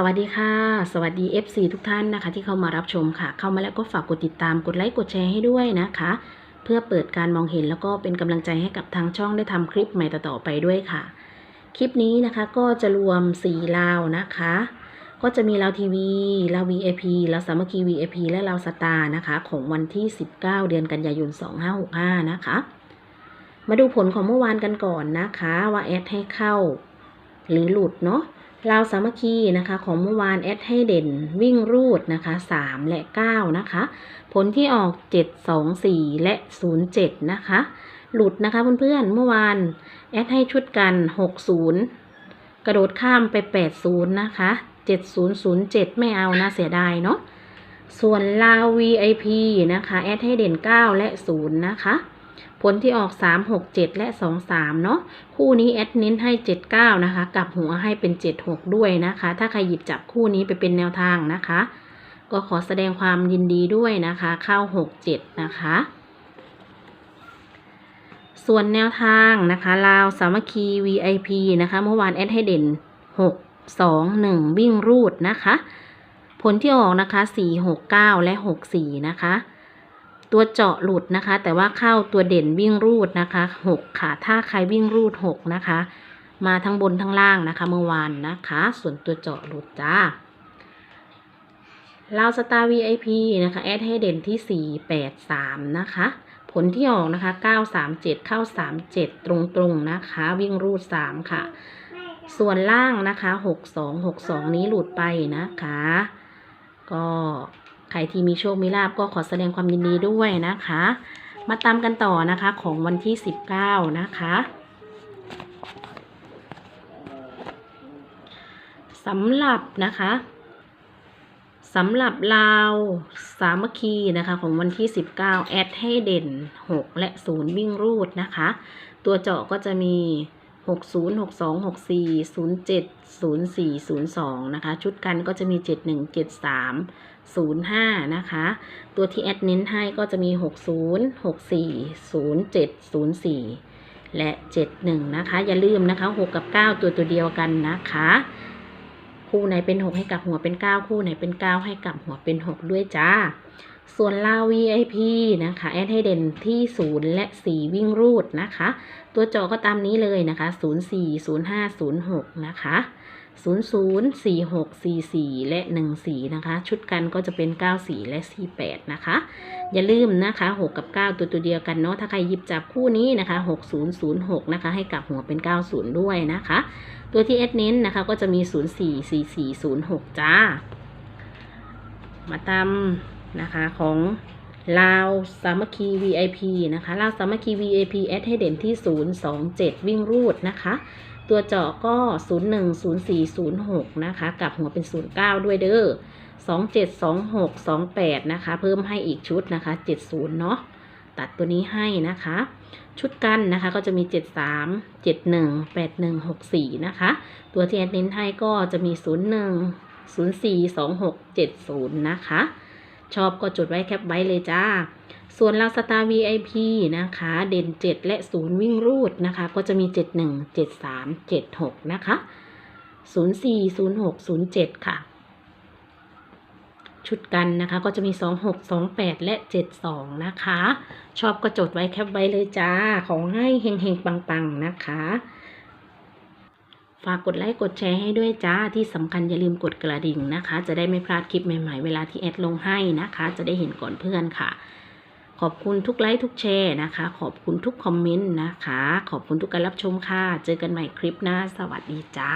สวัสดีค่ะ สวัสดี FC ทุกท่านนะคะ ที่เข้ามารับชมค่ะ เข้ามาแล้วก็ฝากกดติดตามกดไลค์กดแชร์ให้ด้วยนะคะ เพื่อเปิดการมองเห็นแล้วก็เป็นกำลังใจให้กับทางช่องได้ทำคลิปใหม่ต่อๆไปด้วยค่ะ คลิปนี้นะคะก็จะรวม 4 ลาวนะคะ ก็จะมีลาวทีวีลาว VIP ลาวสามัคคี VIP และลาวสตาร์นะคะ ของวันที่ 19 เดือนกันยายน 2565 นะคะ มาดูผลของเมื่อวานกันก่อนนะคะ ว่าแอดให้เข้า หรือหลุดเนาะ ลาวสามัคคีนะคะของเมื่อวานแอดให้เด่นวิ่งรูดนะคะ 3 และ 9 นะคะ ผลที่ออก 7 2 4 และ 07 นะคะ หลุดนะคะเพื่อนๆเมื่อวานแอดให้ชุดกัน 60 กระโดดข้ามไป 80 นะคะ 7007 ไม่เอานะเสียดายเนาะส่วนลาว VIP นะคะแอดให้เด่น 9 และ 0 นะคะ ผลที่ออก 3 6 7 และ 2 3 เนาะคู่นี้แอดเน้นให้ 79 นะคะ กลับหัวให้เป็น 76 ด้วยนะคะ ถ้าใครหยิบจับคู่นี้ไปเป็นแนวทางนะคะ ก็ขอแสดงความยินดีด้วยนะคะ เข้า 67 นะคะ ส่วนแนวทางนะคะลาวสามัคคี VIP นะคะ เมื่อวานแอดให้เด่น 6 2 1 วิ่งรูดนะคะ ผลที่ออกนะคะ 4 6 9 และ 64 นะคะ ตัวเจาะหลุดนะคะ แต่ว่าเข้าตัวเด่นวิ่งรูดนะคะ6ค่ะ ถ้าใครวิ่งรูด6นะคะ มาทั้งบนทั้งล่างนะคะ เมื่อวานนะคะ ส่วนตัวเจาะหลุดจ้าลาวสตาร์ VIP นะคะ แอดให้เด่นที่ 4 8 3 นะคะ ผลที่ออกนะคะ 9 3 7 เข้า 3 7 ตรงๆนะคะ วิ่งรูด 3 ค่ะ ส่วนล่างนะคะ 6 2 6 2 นี้หลุดไปนะคะ ก็ ใครที่มีโชคมีลาบก็ขอแสดงความยินดีด้วยนะคะ มาตามกันต่อนะคะของวันที่ 19 นะคะสำหรับนะคะสำหรับลาวสามัคคีนะคะของวันที่ 19 แอดให้เด่น 6 และ 0 วิ่งรูดนะคะ ตัวเจาะก็จะมี 62 64 07 04 02 นะคะ ชุดกันก็จะมี 71 73 05 นะคะ ตัวที่แอดเน้นให้ก็จะมี 60 64 07 04 และ 71 นะคะ อย่าลืมนะคะ 6 กับ 9 ตัวตัวเดียวกันนะคะ คู่ไหนเป็น 6 ให้กลับหัวเป็น 9 คู่ไหนเป็น 9 ให้กลับหัวเป็น 6 ด้วยจ้า ส่วนลาว VIP นะคะ แอดให้เด่นที่ 0 และ 4 วิ่งรูดนะคะ ตัวจอก็ตามนี้เลยนะคะ 04 05 06 นะคะ 00 46 44 และ 14 นะคะ ชุดกันก็จะเป็น 94 และ 48 นะคะ อย่าลืมนะคะ 6 กับ 9 ตัวตัวเดียวกันเนาะ ถ้าใครหยิบจับคู่นี้นะคะ 6006 นะคะ ให้กลับหัวเป็น 90 ด้วยนะคะ ตัวที่เอสเน้นนะคะก็จะมี 04 44 06 จ้า มาตาม นะคะของลาวสามัคคี VIP นะคะลาวสามัคคี VIP แอดให้เด่นที่ 027 วิ่งรูดนะคะ ตัวเจาะก็ 01 04 06 นะคะกลับหัวเป็น 09 ด้วยเด้อ27 26 28 นะคะ เพิ่มให้อีกชุดนะคะ 70 เนาะตัดตัวนี้ให้นะคะ ชุดกันนะคะก็จะมี 73 71 81 64 นะคะ ตัวที่แอดเน้นให้ก็จะมี 01 04 26 70 นะคะ ชอบก็จดไว้แคปไว้เลยจ้า ส่วนลาสตาร์ VIP นะคะ เด่น 7 และ 0 วิ่งรูดนะคะ ก็จะมี 71 73 76 นะคะ 04 06 07 ค่ะ ชุดกันนะคะก็จะมี 26 28 และ 72 นะคะ ชอบก็จดไว้แคปไว้เลยจ้า ของให้เฮงๆ ปัง ๆ นะคะ ฝากกดไลค์กดแชร์ให้ด้วยจ้าที่สำคัญอย่าลืมกดกระดิ่งนะคะ จะได้ไม่พลาดคลิปใหม่ๆ เวลาที่แอดลงให้นะคะ จะได้เห็นก่อนเพื่อนค่ะ ขอบคุณทุกไลค์ทุกแชร์นะคะ ขอบคุณทุกคอมเมนต์นะคะ ขอบคุณทุกการรับชมค่ะ เจอกันใหม่คลิปหน้า สวัสดีจ้า